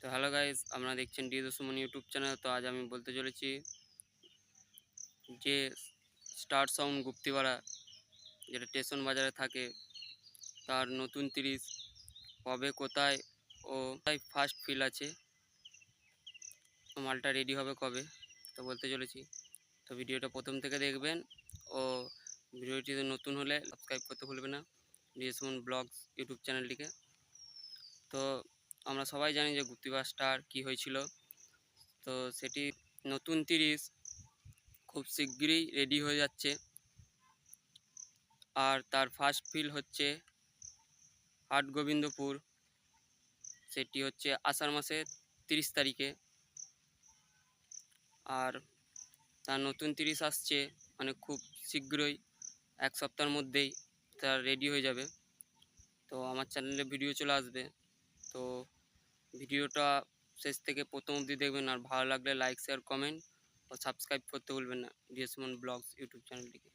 তো hello guys আপনারা দেখছেন ডি সুমন ইউটিউব চ্যানেল। তো আজ আমি বলতে চলেছি যে স্টার সাউন্ড গুপ্তিপাড়া যেটা স্টেশন বাজারে থাকে, তার নতুন তিরিশ কবে কোথায় ও কোথায় ফার্স্ট ফিল আছে, মালটা রেডি হবে কবে, তো বলতে চলেছি। তো ভিডিওটা প্রথম থেকে দেখবেন ও ভিডিওটিতে নতুন হলে সাবস্ক্রাইব করতে ভুলবেন না, ডিএস সুমন ব্লগস ইউটিউব চ্যানেলটিকে। তো আমরা সবাই জানি যে গুপ্তিবা স্টার কী হয়েছিল। তো সেটি নতুন তিরিশ খুব শীঘ্রই রেডি হয়ে যাচ্ছে। আর তার ফার্স্ট ফিল হচ্ছে হাট গোবিন্দপুর সেটি হচ্ছে আষাঢ় মাসের তিরিশ তারিখে। আর তার নতুন তিরিশ আসছে মানে খুব শীঘ্রই এক সপ্তাহের মধ্যেই তার রেডি হয়ে যাবে। তো আমার চ্যানেলে ভিডিও চলে আসবে। তো ভিডিওটা শেষ থেকে প্রথম অবধি দেখবেন আর ভালো লাগলে লাইক শেয়ার কমেন্ট ও সাবস্ক্রাইব করতে ভুলবেন না। ডিএসমন ব্লগস ইউটিউব চ্যানেলটিকে।